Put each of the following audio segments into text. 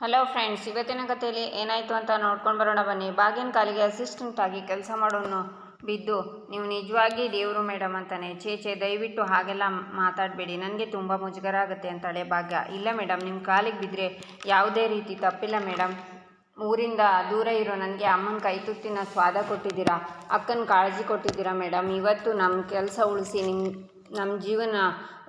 Hello friends ಇವತ್ತಿನ ಕಥೆಯಲ್ಲಿ ಏನಾಯಿತು ಅಂತ ನೋಡ್ಕೊಂಡು ಬರೋಣ ಬನ್ನಿ. ಬಾಗಿನ ಕಾಲಿಗೆ ಅಸಿಸ್ಟೆಂಟ್ ಆಗಿ ಕೆಲಸ ಮಾಡೋನು ಬಿದ್ದು, ನೀವು ನಿಜವಾಗಿ ದೇವರು ಮೇಡಮ್ ಅಂತಾನೆ. ಚೇಚೆ ದಯವಿಟ್ಟು ಹಾಗೆಲ್ಲ ಮಾತಾಡಬೇಡಿ. ನನಗೆ ತುಂಬ ಮುಜುಗರ ಆಗುತ್ತೆ ಅಂತಾಳೆ ಭಾಗ್ಯ. ಇಲ್ಲ ಮೇಡಮ್ ನಿಮ್ಮ ಕಾಲಿಗೆ ಬಿದ್ದರೆ ಯಾವುದೇ ರೀತಿ ತಪ್ಪಿಲ್ಲ ಮೇಡಮ್ ಊರಿಂದ ದೂರ ಇರೋ ನನಗೆ ಅಮ್ಮನ ಕೈ ತುತ್ತಿನ ಸ್ವಾದ ಕೊಟ್ಟಿದ್ದೀರಾ? ಅಕ್ಕನ ಕಾಳಜಿ ಕೊಟ್ಟಿದ್ದೀರಾ ಮೇಡಮ್ ಇವತ್ತು ನಮ್ಮ ಕೆಲಸ ಉಳಿಸಿ ನಿಮ್ಮ ನಮ್ಮ ಜೀವನ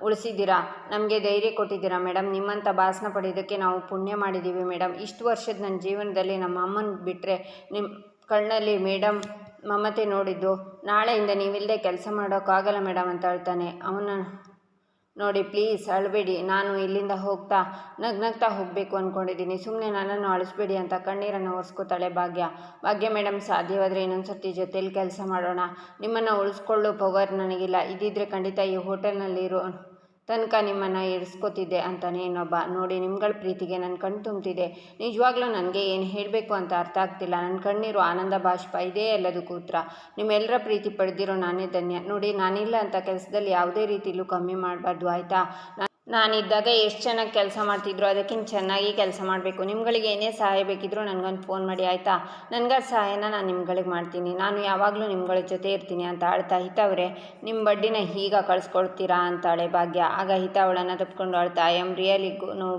ಉಳಿಸಿದ್ದೀರಾ? ನಮಗೆ ಧೈರ್ಯ ಕೊಟ್ಟಿದ್ದೀರಾ ಮೇಡಮ್ ನಿಮ್ಮಂಥ ಭಾಷಣ ಪಡೆಯೋದಕ್ಕೆ ನಾವು ಪುಣ್ಯ ಮಾಡಿದ್ದೀವಿ ಮೇಡಮ್ ಇಷ್ಟು ವರ್ಷದ ನನ್ನ ಜೀವನದಲ್ಲಿ ನಮ್ಮ ಅಮ್ಮನ ಬಿಟ್ಟರೆ ನಿಮ್ಮ ಕಣ್ಣಲ್ಲಿ ಮೇಡಮ್ ಮಮತೆ ನೋಡಿದ್ದು, ನಾಳೆಯಿಂದ ನೀವಿಲ್ಲದೆ ಕೆಲಸ ಮಾಡೋಕ್ಕಾಗಲ್ಲ ಮೇಡಮ್ ಅಂತ ಹೇಳ್ತಾನೆ. ಅವನ ನೋಡಿ ಪ್ಲೀಸ್ ಅಳಬೇಡಿ. ನಾನು ಇಲ್ಲಿಂದ ಹೋಗ್ತಾ, ನಗ್ ನಗ್ತಾ ಹೋಗಬೇಕು ಅಂದ್ಕೊಂಡಿದ್ದೀನಿ ಸುಮ್ಮನೆ ನನ್ನನ್ನು ಅಳಿಸ್ಬೇಡಿ ಅಂತ ಕಣ್ಣೀರನ್ನು ಒರೆಸ್ಕೋತಾಳೆ ಭಾಗ್ಯ. ಭಾಗ್ಯ ಮೇಡಮ್, ಸಾಧ್ಯವಾದರೆ ಇನ್ನೊಂದು ಸರ್ತಿ ಜೊತೇಲಿ ಕೆಲಸ ಮಾಡೋಣ. ನಿಮ್ಮನ್ನು ಉಳಿಸ್ಕೊಳ್ಳೋ ಪವರ್ ನನಗಿಲ್ಲ. ಇದ್ದಿದ್ರೆ ಖಂಡಿತ ಈ ಹೋಟೆಲ್ನಲ್ಲಿರೋ ತನಕ ನಿಮ್ಮನ್ನು ಇರಿಸ್ಕೋತಿದ್ದೆ ಅಂತಾನೆ ಇನ್ನೊಬ್ಬ. ನೋಡಿ, ನಿಮ್ಗಳ ಪ್ರೀತಿಗೆ ನನ್ನ ಕಣ್ಣು ತುಂಬ್ತಿದೆ. ನಿಜವಾಗ್ಲೂ ನನಗೆ ಏನು ಹೇಳಬೇಕು ಅಂತ ಅರ್ಥ ಆಗ್ತಿಲ್ಲ. ನನ್ನ ಕಣ್ಣೀರು ಆನಂದ ಬಾಷ್ಪ ಇದೇ ಎಲ್ಲದಕ್ಕೂ ಉತ್ತರ ನಿಮ್ಮೆಲ್ಲರ ಪ್ರೀತಿ ಪಡೆದಿರೋ ನಾನೇ ಧನ್ಯ. ನೋಡಿ, ನಾನಿಲ್ಲ ಅಂತ ಕೆಲಸದಲ್ಲಿ ಯಾವುದೇ ರೀತಿಲೂ ಕಮ್ಮಿ ಮಾಡಬಾರ್ದು, ಆಯಿತಾ? ನಾನಿದ್ದಾಗ ಎಷ್ಟು ಚೆನ್ನಾಗಿ ಕೆಲಸ ಮಾಡ್ತಿದ್ರು, ಅದಕ್ಕಿಂತ ಚೆನ್ನಾಗಿ ಕೆಲಸ ಮಾಡಬೇಕು. ನಿಮ್ಗಳಿಗೆ ಏನೇ ಸಹಾಯ ಬೇಕಿದ್ರೂ ನನಗೊಂದು ಫೋನ್ ಮಾಡಿ, ಆಯಿತಾ? ನನಗೆ ಸಹಾಯನ ನಾನು ನಿಮ್ಗಳಿಗೆ ಮಾಡ್ತೀನಿ. ನಾನು ಯಾವಾಗಲೂ ನಿಮ್ಗಳ ಜೊತೆ ಇರ್ತೀನಿ ಅಂತ ಅಳ್ತಾ ಹಿತವ್ರೆ ನಿಮ್ಮ ಬಡ್ಡಿನ ಹೀಗ ಕಳಿಸ್ಕೊಳ್ತೀರಾ ಅಂತಾಳೆ ಭಾಗ್ಯ. ಆಗ ಹಿತ ಅವಳನ್ನು ತಪ್ಕೊಂಡು ಆಳ್ತಾ I am really no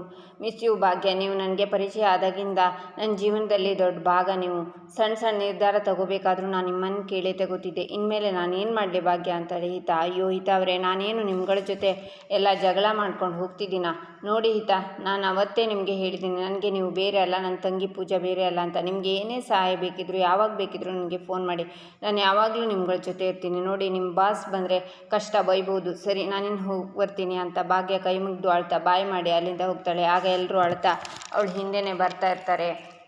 miss you Bhagya. ನೀವು ನನಗೆ ಪರಿಚಯ ಆದಾಗಿಂದ ನನ್ನ ಜೀವನದಲ್ಲಿ ದೊಡ್ಡ ಭಾಗ. ನೀವು ಸಣ್ಣ ಸಣ್ಣ ನಿರ್ಧಾರ ತಗೋಬೇಕಾದ್ರೂ ನಾನು ನಿಮ್ಮನ್ನು ಕೇಳೇ ತಗೋತಿದ್ದೆ. ಇನ್ಮೇಲೆ ನಾನು ಏನು ಮಾಡಲಿ ಭಾಗ್ಯ ಅಂತಾಳೆ ಹಿತ. ಅಯ್ಯೋ, ಹಿತ ಅವರೇ, ನಾನೇನು ನಿಮ್ಗಳ ಜೊತೆ ಎಲ್ಲ ಜಗಳ ಮಾಡ್ಕೊಂಡು ಹೋಗ್ತಿದ್ದೀನ? ನೋಡಿ ಹಿತ, ನಾನು ಅವತ್ತೇ ನಿಮಗೆ ಹೇಳಿದ್ದೀನಿ ನನಗೆ ನೀವು ಬೇರೆ ಅಲ್ಲ ನನ್ನ ತಂಗಿ ಪೂಜಾ ಬೇರೆ ಅಲ್ಲ ಅಂತ. ನಿಮಗೆ ಏನೇ ಸಹಾಯ ಬೇಕಿದ್ರು, ಯಾವಾಗ ಬೇಕಿದ್ರು ನನಗೆ ಫೋನ್ ಮಾಡಿ. ನಾನು ಯಾವಾಗಲೂ ನಿಮ್ಗಳ ಜೊತೆ ಇರ್ತೀನಿ. ನೋಡಿ ನಿಮ್ಮ ಬಾಸ್ ಬಂದರೆ ಕಷ್ಟ ಬೈಬೋದು. ಸರಿ ನಾನಿನ್ನು ಹೋಗಿ ಬರ್ತೀನಿ ಅಂತ ಭಾಗ್ಯ ಕೈ ಮುಗಿದು ಆಳ್ತಾ, ಬಾಯ್ ಮಾಡಿ ಅಲ್ಲಿಂದ ಹೋಗ್ತಾಳೆ. ಆಗ ಎಲ್ಲರೂ ಅಳ್ತಾ ಅವಳು ಹಿಂದೆನೇ ಬರ್ತಾ ಇರ್ತಾರೆ.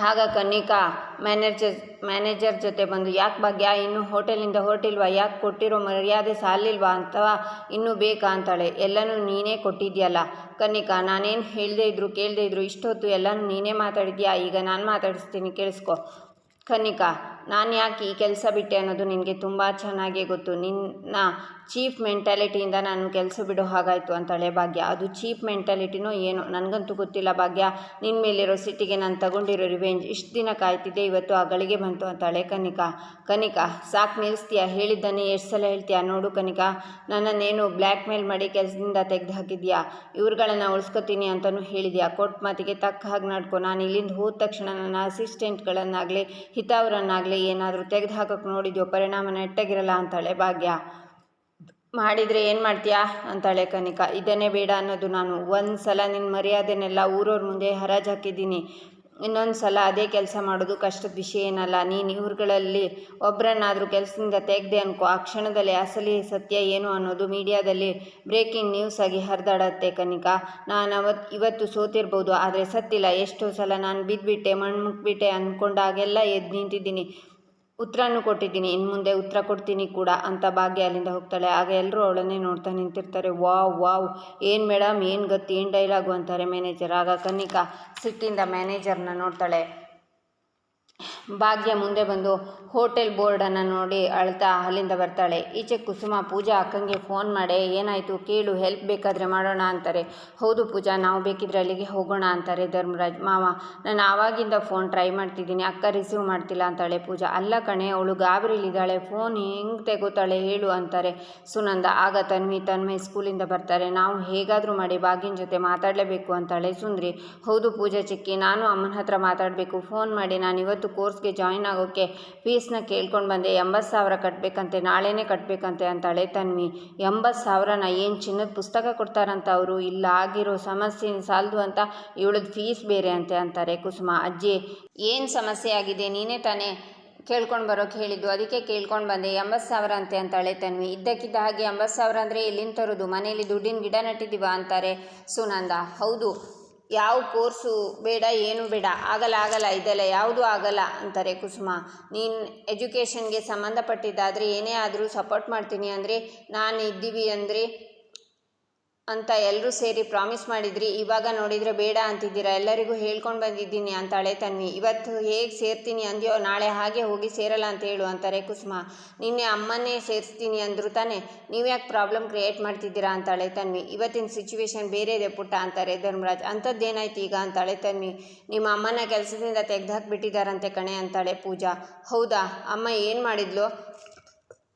ಆಗ ಕನ್ನಿಕಾ ಮ್ಯಾನೇಜರ್ ಮ್ಯಾನೇಜರ್ ಜೊತೆ ಬಂದು, ಯಾಕೆ ಭಾಗ್ಯ, ಇನ್ನೂ ಹೋಟೆಲಿಂದ ಹೊರಟಿಲ್ವಾ? ಯಾಕೆ ಕೊಟ್ಟಿರೋ ಮರ್ಯಾದೆ ಸಾಲಿಲ್ವಾ ಅಥವಾ ಇನ್ನೂ ಬೇಕಾ? ಅಂತಾಳೆ. ಎಲ್ಲನೂ ನೀನೇ ಕೊಟ್ಟಿದ್ಯಲ್ಲ. ಕನ್ನಿಕಾ, ನಾನೇನು ಹೇಳದೇ ಇದ್ರು, ಕೇಳದೇ ಇದ್ರು, ಇಷ್ಟೊತ್ತು ಎಲ್ಲನೂ ನೀನೇ ಮಾತಾಡಿದ್ಯಾ? ಈಗ ನಾನು ಮಾತಾಡಿಸ್ತೀನಿ, ಕೇಳಿಸ್ಕೊ. ಕನ್ನಿಕಾ ನಾನು ಯಾಕೆ ಈ ಕೆಲಸ ಬಿಟ್ಟೆ ಅನ್ನೋದು ನಿನಗೆ ತುಂಬ ಚೆನ್ನಾಗೇ ಗೊತ್ತು. ನಿನ್ನ ಚೀಫ್ ಮೆಂಟಾಲಿಟಿಯಿಂದ ನಾನು ಕೆಲಸ ಬಿಡೋ ಹಾಗಾಯಿತು ಅಂತಾಳೆ ಭಾಗ್ಯ. ಅದು ಚೀಪ್ ಮೆಂಟಾಲಿಟಿನೋ ಏನೋ, ನನಗಂತೂ ಗೊತ್ತಿಲ್ಲ ಭಾಗ್ಯ. ನಿನ್ನ ಮೇಲಿರೋ ಸಿಟ್ಟಿಗೆ ನಾನು ತಗೊಂಡಿರೋ ರಿವೆಂಜ್ ಇಷ್ಟು ದಿನ ಕಾಯ್ತಿದ್ದೆ, ಇವತ್ತು ಆ ಗಳಿಗೆ ಬಂತು ಅಂತಾಳೆ ಕನಿಕಾ. ಕನಿಕಾ, ಸಾಕು ನಿಲ್ಲಿಸ್ತೀಯ ಹೇಳಿದ್ದಾನೆ, ಎಷ್ಟು ಸಲ ಹೇಳ್ತೀಯಾ? ನೋಡು ಕನಿಕಾ, ನನ್ನನ್ನೇನು ಬ್ಲ್ಯಾಕ್ ಮೇಲ್ ಮಾಡಿ ಕೆಲಸದಿಂದ ತೆಗೆದು ಹಾಕಿದ್ಯಾ? ಇವ್ರುಗಳನ್ನು ಉಳಿಸ್ಕೊತೀನಿ ಅಂತಲೂ ಹೇಳಿದ್ಯಾ? ಕೋರ್ಟ್ ಮಾತಿಗೆ ತಕ್ಕ ಹಾಗೆ ನಡ್ಕೊ. ನಾನು ಇಲ್ಲಿಂದ ಹೋದ ತಕ್ಷಣ ನನ್ನ ಅಸಿಸ್ಟೆಂಟ್ಗಳನ್ನಾಗಲಿ ಹಿತವರನ್ನಾಗಲಿ ಏನಾದರೂ ತೆಗೆದು ಹಾಕೋಕೆ ನೋಡಿದ್ಯೋ ಪರಿಣಾಮ ನೆಟ್ಟಗಿರಲ್ಲ ಅಂತಾಳೆ ಭಾಗ್ಯ. ಮಾಡಿದರೆ ಏನು ಮಾಡ್ತೀಯಾ? ಅಂತಾಳೆ ಕನಿಕಾ. ಇದನ್ನೇ ಬೇಡ ಅನ್ನೋದು ನಾನು. ಒಂದು ಸಲ ನಿನ್ನ ಮರ್ಯಾದೆನೆಲ್ಲ ಊರವ್ರ ಮುಂದೆ ಹರಾಜು ಹಾಕಿದ್ದೀನಿ. ಇನ್ನೊಂದು ಸಲ ಅದೇ ಕೆಲಸ ಮಾಡೋದು ಕಷ್ಟದ ವಿಷಯ ಏನಲ್ಲ. ನೀನು ಇವ್ರುಗಳಲ್ಲಿ ಒಬ್ಬರನ್ನಾದರೂ ಕೆಲಸದಿಂದ ತೆಗೆದೆ ಅನ್ಕೋ. ಆ ಕ್ಷಣದಲ್ಲಿ ಅಸಲಿ ಸತ್ಯ ಏನು ಅನ್ನೋದು ಮೀಡಿಯಾದಲ್ಲಿ ಬ್ರೇಕಿಂಗ್ ನ್ಯೂಸ್ ಆಗಿ ಹರಿದಾಡತ್ತೆ ಕನಿಕ. ನಾನು ಅವತ್ತು ಇವತ್ತು ಸೋತಿರ್ಬೋದು, ಆದರೆ ಸತ್ತಿಲ್ಲ. ಎಷ್ಟೋ ಸಲ ನಾನು ಬಿದ್ದುಬಿಟ್ಟೆ ಮಣ್ಣು ಮುಕ್ಬಿಟ್ಟೆ ಅಂದ್ಕೊಂಡಾಗೆಲ್ಲ ಎದ್ದು ನಿಂತಿದ್ದೀನಿ. ಉತ್ತರನೂ ಕೊಟ್ಟಿದ್ದೀನಿ. ಇನ್ನು ಮುಂದೆ ಉತ್ತರ ಕೊಡ್ತೀನಿ ಕೂಡ ಅಂತ ಭಾಗ್ಯ ಅಲ್ಲಿಂದ ಹೋಗ್ತಾಳೆ. ಆಗ ಎಲ್ಲರೂ ಅವಳನ್ನೇ ನೋಡ್ತಾ ನಿಂತಿರ್ತಾರೆ. ವಾವ್ ವಾವ್, ಏನು ಮೇಡಮ್ ಏನು ಗತಿ ಏನು ಡೈಲಾಗು ಅಂತಾರೆ ಮ್ಯಾನೇಜರ್ ಆಗ ಕನ್ನಿಕಾ ಸಿಟ್ಟಿಂದ ಮ್ಯಾನೇಜರ್ನ ನೋಡ್ತಾಳೆ. ಭಾಗ್ಯ ಮುಂದೆ ಬಂದು ಹೋಟೆಲ್ ಬೋರ್ಡನ್ನು ನೋಡಿ ಅಳ್ತಾ ಅಲ್ಲಿಂದ ಬರ್ತಾಳೆ. ಈಚೆ ಕುಸುಮ, ಪೂಜಾ ಅಕ್ಕಂಗೆ ಫೋನ್ ಮಾಡಿ, ಏನಾಯಿತು? ಕೇಳು, ಹೆಲ್ಪ್ ಬೇಕಾದರೆ ಮಾಡೋಣ ಅಂತಾರೆ. ಹೌದು ಪೂಜಾ, ನಾವು ಬೇಕಿದ್ರೆ ಅಲ್ಲಿಗೆ ಹೋಗೋಣ ಅಂತಾರೆ ಧರ್ಮರಾಜ್. ಮಾವ, ನಾನು ಆವಾಗಿಂದ ಫೋನ್ ಟ್ರೈ ಮಾಡ್ತಿದ್ದೀನಿ, ಅಕ್ಕ ರಿಸೀವ್ ಮಾಡ್ತಿಲ್ಲ ಅಂತಾಳೆ ಪೂಜಾ. ಅಲ್ಲ ಕಣೆ, ಅವಳು ಗಾಬರಿಲಿದ್ದಾಳೆ, ಫೋನ್ ಹೆಂಗೆ ತೆಗೋತಾಳೆ ಹೇಳು ಅಂತಾರೆ ಸುನಂದ. ಆಗ ತನ್ವಿ ತನ್ಮಯ್ ಸ್ಕೂಲಿಂದ ಬರ್ತಾರೆ. ನಾವು ಹೇಗಾದರೂ ಮಾಡಿ ಭಾಗ್ಯನ ಜೊತೆ ಮಾತಾಡಲೇಬೇಕು ಅಂತಾಳೆ ಸುಂದ್ರಿ. ಹೌದು ಪೂಜಾ ಚಿಕ್ಕಿ, ನಾನು ಅಮ್ಮನ ಹತ್ರ ಮಾತಾಡಬೇಕು, ಫೋನ್ ಮಾಡಿ ನಾನು ಇವತ್ತು ಕೋರ್ಸ್ಗೆ ಜಾಯಿನ್ ಆಗೋಕ್ಕೆ ಫೀಸ್ನ ಕೇಳ್ಕೊಂಡು ಬಂದೆ, ಎಂಬತ್ತು ಸಾವಿರ ಕಟ್ಟಬೇಕಂತೆ ನಾಳೆನೇ ಕಟ್ಟಬೇಕಂತೆ ಅಂತಾಳೆ ತನ್ವಿ ಎಂಬತ್ತು ಸಾವಿರನ ಏನು ಚಿನ್ನದ ಪುಸ್ತಕ ಕೊಡ್ತಾರಂತ ಅವರು? ಇಲ್ಲ, ಆಗಿರೋ ಸಮಸ್ಯೆ ಸಾಲದು ಅಂತ ಇವಳದ್ದು ಫೀಸ್ ಬೇರೆ ಅಂತೆ ಅಂತಾರೆ ಕುಸುಮ. ಅಜ್ಜಿ, ಏನು ಸಮಸ್ಯೆ ಆಗಿದೆ? ನೀನೇ ತಾನೇ ಕೇಳ್ಕೊಂಡು ಬರೋಕೆ ಹೇಳಿದ್ದು. ಅದಕ್ಕೆ ಕೇಳ್ಕೊಂಡು ಬಂದೆ, ಎಂಬತ್ತು ಸಾವಿರ ಅಂತೆ ಅಂತಾಳೆ ತನ್ವಿ ಇದ್ದಕ್ಕಿದ್ದ ಹಾಗೆ ಎಂಬತ್ತು ಸಾವಿರ ಅಂದರೆ ಎಲ್ಲಿಂದ ತರೋದು? ಮನೇಲಿ ದುಡ್ಡಿನ ಗಿಡ ನಟ್ಟಿದ್ದೀವ ಅಂತಾರೆ ಸುನಂದ. ಹೌದು ಯಾವ ಕೋರ್ಸು ಬೇಡ, ಏನು ಬೇಡ, ಆಗಲ್ಲ ಆಗಲ್ಲ, ಇದೆಲ್ಲ ಯಾವುದೂ ಆಗಲ್ಲ ಅಂತಾರೆ ಕುಸುಮ. ನೀನು ಎಜುಕೇಷನ್ಗೆ ಸಂಬಂಧಪಟ್ಟಿದ್ದಾದರೆ ಏನೇ ಆದರೂ ಸಪೋರ್ಟ್ ಮಾಡ್ತೀನಿ ಅಂದರೆ ನಾನು ಇದ್ದೀವಿ ಅಂದರೆ ಅಂತ ಎಲ್ಲರೂ ಸೇರಿ ಪ್ರಾಮಿಸ್ ಮಾಡಿದ್ರಿ, ಇವಾಗ ನೋಡಿದರೆ ಬೇಡ ಅಂತಿದ್ದೀರಾ? ಎಲ್ಲರಿಗೂ ಹೇಳ್ಕೊಂಡು ಬಂದಿದ್ದೀನಿ ಅಂತಾಳೆ ತನ್ವಿ. ಇವತ್ತು ಹೇಗೆ ಸೇರ್ತೀನಿ ಅಂದ್ಯೋ, ನಾಳೆ ಹಾಗೆ ಹೋಗಿ ಸೇರಲ್ಲ ಅಂತ ಹೇಳು ಅಂತಾರೆ ಕುಸುಮ. ನಿನ್ನೆ ಅಮ್ಮನ್ನೇ ಸೇರಿಸ್ತೀನಿ ಅಂದರು ತಾನೇ. ನೀವ್ಯಾಕೆ ಪ್ರಾಬ್ಲಮ್ ಕ್ರಿಯೇಟ್ ಮಾಡ್ತಿದ್ದೀರಾ ಅಂತಾಳೆ ತನ್ವಿ. ಇವತ್ತಿನ ಸಿಚುವೇಶನ್ ಬೇರೆ ಇದೆ ಪುಟ್ಟ ಅಂತಾರೆ ಧರ್ಮರಾಜ್. ಅಂಥದ್ದೇನಾಯ್ತು ಈಗ ಅಂತಾಳೆ ತನ್ವಿ. ನಿಮ್ಮ ಅಮ್ಮನ ಕೆಲಸದಿಂದ ತೆಗೆದುಹಾಕ್ಬಿಟ್ಟಿದ್ದಾರಂತೆ ಕಣೆ ಅಂತಾಳೆ ಪೂಜಾ. ಹೌದಾ? ಅಮ್ಮ ಏನು ಮಾಡಿದ್ಲು?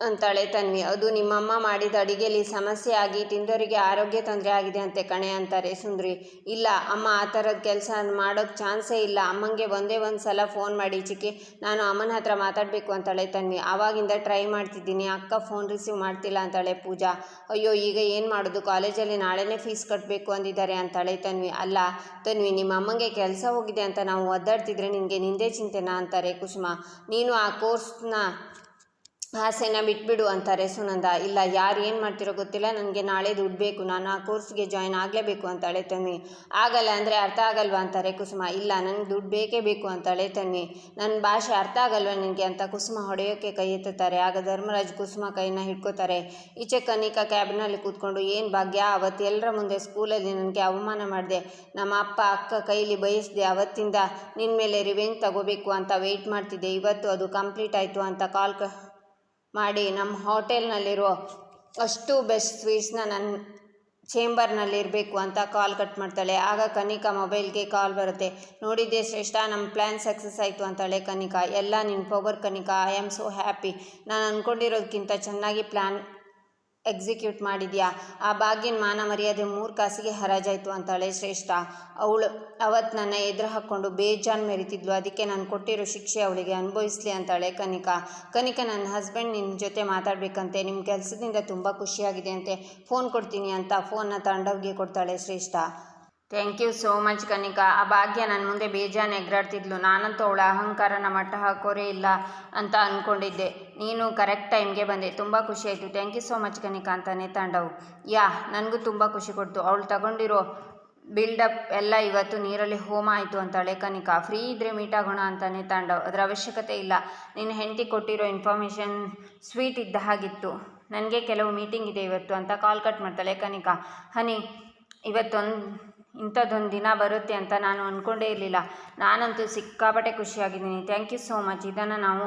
ಅಂತಾಳೆ ತನ್ವಿ. ಅದು ನಿಮ್ಮಮ್ಮ ಮಾಡಿದ ಅಡಿಗೆಯಲ್ಲಿ ಸಮಸ್ಯೆ ಆಗಿ ತಿಂದವರಿಗೆ ಆರೋಗ್ಯ ತೊಂದರೆ ಆಗಿದೆ ಅಂತೆ ಕಣೆ ಅಂತಾರೆ ಸುಂದ್ರಿ. ಇಲ್ಲ, ಅಮ್ಮ, ಆ ಥರದ ಕೆಲಸ ಮಾಡೋಕ್ಕೆ ಚಾನ್ಸೇ ಇಲ್ಲ. ಅಮ್ಮಂಗೆ ಒಂದೇ ಒಂದು ಸಲ ಫೋನ್ ಮಾಡಿ, ಚಿಕ್ಕಿ, ನಾನು ಅಮ್ಮನ ಹತ್ರ ಮಾತಾಡಬೇಕು ಅಂತಾಳೆ ತನ್ವಿ. ಆವಾಗಿಂದ ಟ್ರೈ ಮಾಡ್ತಿದ್ದೀನಿ. ಅಕ್ಕ ಫೋನ್ ರಿಸೀವ್ ಮಾಡ್ತಿಲ್ಲ ಅಂತಾಳೆ ಪೂಜಾ. ಅಯ್ಯೋ, ಈಗ ಏನು ಮಾಡೋದು? ಕಾಲೇಜಲ್ಲಿ ನಾಳೆನೇ ಫೀಸ್ ಕಟ್ಟಬೇಕು ಅಂದಿದ್ದಾರೆ ಅಂತಾಳೆ ತನ್ವಿ. ಅಲ್ಲ, ತನ್ವಿ, ನಿಮ್ಮ ಅಮ್ಮಂಗೆ ಕೆಲಸ ಹೋಗಿದೆ ಅಂತ ನಾವು ಒದ್ದಾಡ್ತಿದ್ರೆ ನಿನಗೆ ನಿಂದೇ ಚಿಂತೆನಾ? ಅಂತಾರೆ ಕುಸುಮ. ನೀನು ಆ ಕೋರ್ಸ್ನ ಆಸೆನ ಬಿಟ್ಬಿಡು ಅಂತಾರೆ ಸುನಂದ. ಇಲ್ಲ, ಯಾರು ಏನು ಮಾಡ್ತಿರೋ ಗೊತ್ತಿಲ್ಲ, ನನಗೆ ನಾಳೆ ದುಡ್ಡು ಬೇಕು, ನಾನು ಆ ಕೋರ್ಸ್ಗೆ ಜಾಯ್ನ್ ಆಗಲೇಬೇಕು ಅಂತಾಳೆ ತನ್ನಿ ಆಗಲ್ಲ ಅಂದರೆ ಅರ್ಥ ಆಗಲ್ವಾ ಅಂತಾರೆ ಕುಸುಮ. ಇಲ್ಲ, ನನಗೆ ದುಡ್ಡು ಬೇಕೇ ಬೇಕು ಅಂತಾಳೆ ತನ್ನಿ ನನ್ನ ಭಾಷೆ ಅರ್ಥ ಆಗಲ್ವಾ ನಿನಗೆ ಅಂತ ಕುಸುಮ ಹೊಡೆಯೋಕ್ಕೆ ಕೈ ಎತ್ತುತ್ತಾರೆ. ಆಗ ಧರ್ಮರಾಜ್ ಕುಸುಮ ಕೈನ ಹಿಡ್ಕೋತಾರೆ. ಈಚೆ ಕನಿಕಾ ಕ್ಯಾಬ್ನಲ್ಲಿ ಕೂತ್ಕೊಂಡು, ಏನು ಭಾಗ್ಯ, ಅವತ್ತು ಎಲ್ಲರ ಮುಂದೆ ಸ್ಕೂಲಲ್ಲಿ ನನಗೆ ಅವಮಾನ ಮಾಡಿದೆ. ನಮ್ಮ ಅಪ್ಪ ಅಕ್ಕ ಕೈಲಿ ಬಯಸಿದೆ ಅವತ್ತಿಂದ. ನಿನ್ನ ಮೇಲೆ ರಿವೆಂಜ್ ತಗೋಬೇಕು ಅಂತ ವೆಯ್ಟ್ ಮಾಡ್ತಿದ್ದೆ. ಇವತ್ತು ಅದು ಕಂಪ್ಲೀಟ್ ಆಯಿತು ಅಂತ ಕಾಲ್ ಕ ಮಾಡಿ ನಮ್ಮ ಹೋಟೆಲ್ನಲ್ಲಿರೋ ಅಷ್ಟು ಬೆಸ್ಟ್ ಸ್ವೀಟ್ಸ್ನ ನನ್ನ ಚೇಂಬರ್ನಲ್ಲಿರಬೇಕು ಅಂತ ಕಾಲ್ ಕಟ್ ಮಾಡ್ತಾಳೆ. ಆಗ ಕನಿಕಾ ಮೊಬೈಲ್ಗೆ ಕಾಲ್ ಬರುತ್ತೆ. ನೋಡಿದ್ದೆ ಶ್ರೇಷ್ಠ ನಮ್ಮ ಪ್ಲ್ಯಾನ್ ಸಕ್ಸಸ್ ಆಯಿತು ಅಂತಾಳೆ ಕನಿಕಾ. ಎಲ್ಲ ನಿನ್ನ power Kanika. I am so happy ನಾನು ಅಂದ್ಕೊಂಡಿರೋದಕ್ಕಿಂತ ಚೆನ್ನಾಗಿ ಪ್ಲ್ಯಾನ್ ಎಕ್ಸಿಕ್ಯೂಟ್ ಮಾಡಿದ್ಯಾ? ಆ ಭಾಗ್ಯನ ಮಾನ ಮರ್ಯಾದೆ ಮೂರು ಕಾಸಿಗೆ ಹರಾಜಾಯಿತು ಅಂತಾಳೆ ಶ್ರೇಷ್ಠ. ಅವಳು ಅವತ್ತು ನನ್ನ ಎದುರು ಹಾಕ್ಕೊಂಡು ಬೇಜಾನ್ ಮೆರಿತಿದ್ಲು. ಅದಕ್ಕೆ ನಾನು ಕೊಟ್ಟಿರೋ ಶಿಕ್ಷೆ ಅವಳಿಗೆ ಅನುಭವಿಸ್ಲಿ ಅಂತಾಳೆ ಕನಿಕಾ. ಕನಿಕಾ, ನನ್ನ ಹಸ್ಬೆಂಡ್ ನಿನ್ನ ಜೊತೆ ಮಾತಾಡಬೇಕಂತೆ. ನಿಮ್ಮ ಕೆಲಸದಿಂದ ತುಂಬ ಖುಷಿಯಾಗಿದೆ ಅಂತೆ. ಫೋನ್ ಕೊಡ್ತೀನಿ ಅಂತ ಫೋನ್ನ ತಾಂಡವ್ಗೆ ಕೊಡ್ತಾಳೆ Shreshta. Thank you so much Kanika. ಆ ಭಾಗ್ಯ ನನ್ನ ಮುಂದೆ ಬೇಜಾನ್ ಎಗ್ರಾಡ್ತಿದ್ಲು. ನಾನಂತೂ ಅವಳ ಅಹಂಕಾರನ ಮಟ್ಟ ಹಾಕೋರೇ ಇಲ್ಲ ಅಂತ ಅಂದ್ಕೊಂಡಿದ್ದೆ ನೀನು ಕರೆಕ್ಟ್ ಟೈಮ್ಗೆ ಬಂದೆ. ತುಂಬ ಖುಷಿ ಆಯಿತು. Thank you so much Kanika ಅಂತಾನೆ ತಾಂಡವ್. ಯಾ, ನನಗೂ ತುಂಬ ಖುಷಿ ಕೊಡ್ತು. ಅವಳು ತಗೊಂಡಿರೋ ಬಿಲ್ಡಪ್ ಎಲ್ಲ ಇವತ್ತು ನೀರಲ್ಲಿ ಹೋಮ ಆಯಿತು ಅಂತಾಳೆ ಕನಿಕಾ. ಫ್ರೀ ಇದ್ದರೆ ಮೀಟ್ ಆಗೋಣ ಅಂತಾನೆ ತಾಂಡವ್. ಅದರ ಅವಶ್ಯಕತೆ ಇಲ್ಲ. ನಿನ್ನ ಹೆಂಡತಿ ಕೊಟ್ಟಿರೋ ಇನ್ಫಾರ್ಮೇಷನ್ ಸ್ವೀಟ್ ಇದ್ದ ಹಾಗಿತ್ತು. ನನಗೆ ಕೆಲವು ಮೀಟಿಂಗ್ ಇದೆ ಇವತ್ತು ಅಂತ ಕಾಲ್ ಕಟ್ ಮಾಡ್ತಾಳೆ ಕನಿಕಾ. ಹನಿ, ಇವತ್ತೊಂದು, ಇಂಥದ್ದೊಂದು ದಿನ ಬರುತ್ತೆ ಅಂತ ನಾನು ಅಂದ್ಕೊಂಡೇ ಇರಲಿಲ್ಲ. ನಾನಂತೂ ಸಿಕ್ಕಾಪಟ್ಟೆ ಖುಷಿಯಾಗಿದ್ದೀನಿ. ಥ್ಯಾಂಕ್ ಯು ಸೋ ಮಚ್ ಇದನ್ನು ನಾವು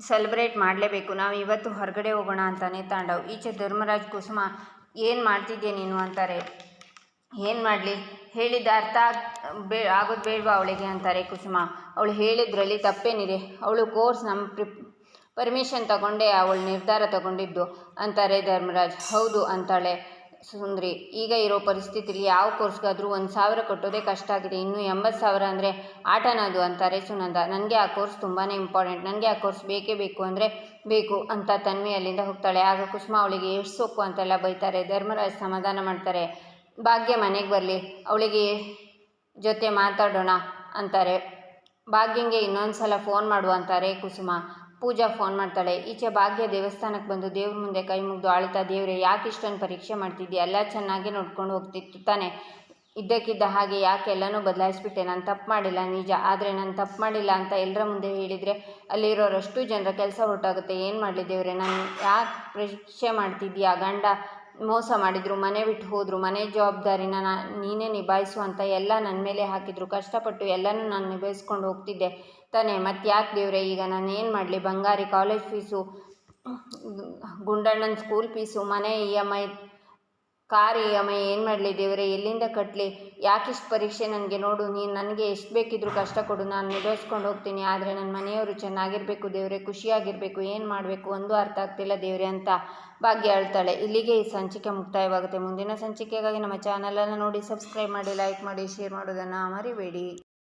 ಸೆಲೆಬ್ರೇಟ್ ಮಾಡಲೇಬೇಕು. ನಾವು ಇವತ್ತು ಹೊರಗಡೆ ಹೋಗೋಣ ಅಂತಾನೆ ತಾಂಡವ್. ಈಚೆ ಧರ್ಮರಾಜ್ ಕುಸುಮ ಏನು ಮಾಡ್ತಿದ್ದೆ ನೀನು ಅಂತಾರೆ. ಏನು ಮಾಡಲಿ? ಹೇಳಿದ ಅರ್ಥ ಬೇ, ಆಗೋದು ಬೇಡವಾ ಅವಳಿಗೆ ಅಂತಾರೆ ಕುಸುಮ. ಅವಳು ಹೇಳಿದ್ರಲ್ಲಿ ತಪ್ಪೇನಿದೆ. ಅವಳು ಕೋರ್ಸ್ ನಮ್ಮ ಪ್ರಿಪ್ ಪರ್ಮಿಷನ್ ತಗೊಂಡೇ ಅವಳು ನಿರ್ಧಾರ ತಗೊಂಡಿದ್ದು ಅಂತಾರೆ ಧರ್ಮರಾಜ್. ಹೌದು ಅಂತಾಳೆ. ಸುಂದ್ರಿ. ಈಗ ಇರೋ ಪರಿಸ್ಥಿತಿಲಿ ಯಾವ ಕೋರ್ಸ್ಗಾದರೂ ಒಂದು ಸಾವಿರ ಕಟ್ಟೋದೇ ಕಷ್ಟ ಆಗಿದೆ. ಇನ್ನು ಎಂಬತ್ತು ಸಾವಿರ ಅಂದರೆ ಆಟನದು ಅಂತಾರೆ ಸುನಂದ. ನನಗೆ ಆ ಕೋರ್ಸ್ ತುಂಬಾ ಇಂಪಾರ್ಟೆಂಟ್ ನನಗೆ ಆ ಕೋರ್ಸ್ ಬೇಕೇ ಬೇಕು ಅಂದರೆ ಬೇಕು ಅಂತ ತನ್ವಿ ಅಲ್ಲಿಂದ ಹೋಗ್ತಾಳೆ. ಆಗ ಕುಸುಮ ಅವಳಿಗೆ ಎಷ್ಟು ಸೊಕ್ಕು ಅಂತೆಲ್ಲ ಬೈತಾರೆ. ಧರ್ಮರಾಜ್ ಸಮಾಧಾನ ಮಾಡ್ತಾರೆ. ಭಾಗ್ಯ ಮನೆಗೆ ಬರಲಿ. ಅವಳಿಗೆ ಜೊತೆ ಮಾತಾಡೋಣ ಅಂತಾರೆ. ಭಾಗ್ಯಂಗೆ ಇನ್ನೊಂದು ಸಲ ಫೋನ್ ಮಾಡು ಅಂತಾರೆ ಕುಸುಮ. ಪೂಜಾ ಫೋನ್ ಮಾಡ್ತಾಳೆ. ಈಚೆ ಭಾಗ್ಯ ದೇವಸ್ಥಾನಕ್ಕೆ ಬಂದು ದೇವ್ರ ಮುಂದೆ ಕೈ ಮುಗಿದು ಆಳ್ತಾ, ದೇವ್ರೆ ಯಾಕೆ ಇಷ್ಟೊಂದು ಪರೀಕ್ಷೆ ಮಾಡ್ತಿದ್ದೆ ಎಲ್ಲ ಚೆನ್ನಾಗಿ ನೋಡ್ಕೊಂಡು ಹೋಗ್ತಿತ್ತು ತಾನೆ. ಇದ್ದಕ್ಕಿದ್ದ ಹಾಗೆ ಯಾಕೆ ಎಲ್ಲನೂ ಬದಲಾಯಿಸ್ಬಿಟ್ಟೆ? ನಾನು ತಪ್ಪು ಮಾಡಿಲ್ಲ ನಿಜ. ಆದರೆ ನಾನು ತಪ್ಪು ಮಾಡಿಲ್ಲ ಅಂತ ಎಲ್ಲರ ಮುಂದೆ ಹೇಳಿದರೆ ಅಲ್ಲಿರೋರಷ್ಟು ಜನರ ಕೆಲಸ ಹೊರಟಾಗುತ್ತೆ. ಏನು ಮಾಡಲಿ ದೇವ್ರೆ? ನಾನು ಯಾಕೆ ಪರೀಕ್ಷೆ ಮಾಡ್ತಿದ್ದೀಯಾ ಗಂಡ? ಮೋಸ ಮಾಡಿದರು, ಮನೆ ಬಿಟ್ಟು ಹೋದರು, ಮನೆ ಜವಾಬ್ದಾರಿನ ನಾ, ನೀನೇ ನಿಭಾಯಿಸು ಅಂತ ಎಲ್ಲ ನನ್ನ ಮೇಲೆ ಹಾಕಿದರು, ಕಷ್ಟಪಟ್ಟು ಎಲ್ಲನೂ ನಾನು ನಿಭಾಯಿಸ್ಕೊಂಡು ಹೋಗ್ತಿದ್ದೆ ತಾನೇ. ಮತ್ತೆ ಯಾಕೆ ದೇವ್ರೆ, ಈಗ ನಾನು ಏನು ಮಾಡಲಿ? ಬಂಗಾರಿ ಕಾಲೇಜ್ ಫೀಸು ಗುಂಡಣ್ಣನ ಸ್ಕೂಲ್ ಫೀಸು ಮನೆ E M I car E M I ಏನು ಮಾಡಲಿ ದೇವರೇ? ಎಲ್ಲಿಂದ ಕಟ್ಟಲಿ ಯಾಕಿಷ್ಟು ಪರೀಕ್ಷೆ ನನಗೆ ನೋಡು, ನೀನು ನನಗೆ ಎಷ್ಟು ಬೇಕಿದ್ರೂ ಕಷ್ಟ ಕೊಡು, ನಾನು ನಿಭಾಯಿಸ್ಕೊಂಡು ಹೋಗ್ತೀನಿ, ಆದರೆ ನನ್ನ ಮನೆಯವರು ಚೆನ್ನಾಗಿರಬೇಕು, ದೇವರೇ ಖುಷಿಯಾಗಿರಬೇಕು, ಏನು ಮಾಡಬೇಕು ಒಂದು ಅರ್ಥ ಆಗ್ತಿಲ್ಲ ದೇವರೇ ಅಂತ ಭಾಗ್ಯ ಹೇಳ್ತಾಳೆ. ಇಲ್ಲಿಗೆ ಈ ಸಂಚಿಕೆ ಮುಕ್ತಾಯವಾಗುತ್ತೆ. ಮುಂದಿನ ಸಂಚಿಕೆಗಾಗಿ ನಮ್ಮ ಚಾನಲನ್ನು ನೋಡಿ ಸಬ್ಸ್ಕ್ರೈಬ್ ಮಾಡಿ ಲೈಕ್ ಮಾಡಿ ಶೇರ್ ಮಾಡೋದನ್ನು ಮರಿಬೇಡಿ.